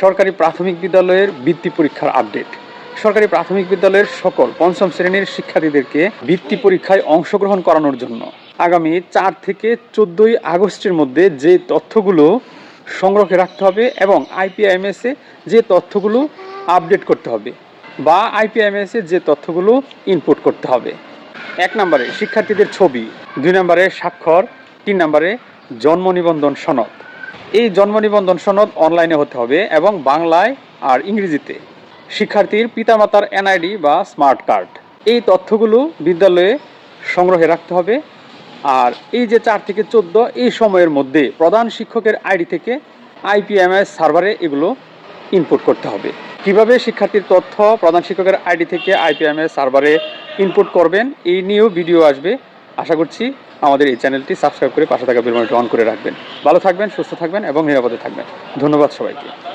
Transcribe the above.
সরকারি প্রাথমিক বিদ্যালয়ের বৃত্তি পরীক্ষার আপডেট সরকারি প্রাথমিক বিদ্যালয়ের সকল পঞ্চম শ্রেণির শিক্ষার্থীদেরকে বৃত্তি পরীক্ষায় অংশগ্রহণ করানোর জন্য আগামী চার থেকে চোদ্দোই আগস্টের মধ্যে যে তথ্যগুলো সংগ্রহে রাখতে হবে এবং আইপিআইএমএসে যে তথ্যগুলো আপডেট করতে হবে বা আইপিআইএমএসে যে তথ্যগুলো ইনপুট করতে হবে। এক নম্বরে শিক্ষার্থীদের ছবি, দুই নম্বরে স্বাক্ষর, তিন নম্বরে জন্ম নিবন্ধন সনদ। এই জন্ম নিবন্ধন সনদ অনলাইনে হতে হবে এবং বাংলায় আর ইংরেজিতে। শিক্ষার্থীর পিতামাতার এনআইডি বা স্মার্ট কার্ড। এই তথ্যগুলো বিদ্যালয়ে সংগ্রহে রাখতে হবে। আর এই যে চার থেকে চোদ্দ, এই সময়ের মধ্যে প্রধান শিক্ষকের আইডি থেকে আইপিএমএস সার্ভারে এগুলো ইনপুট করতে হবে। কীভাবে শিক্ষার্থীর তথ্য প্রধান শিক্ষকের আইডি থেকে আইপিএমএস সার্ভারে ইনপুট করবেন, এই নিয়েও ভিডিও আসবে। আশা করছি আমাদের এই চ্যানেলটি সাবস্ক্রাইব করে পাশে থাকা বেলবনটি অন করে রাখবেন। ভালো থাকবেন, সুস্থ থাকবেন এবং নিরাপদে থাকবেন। ধন্যবাদ সবাইকে।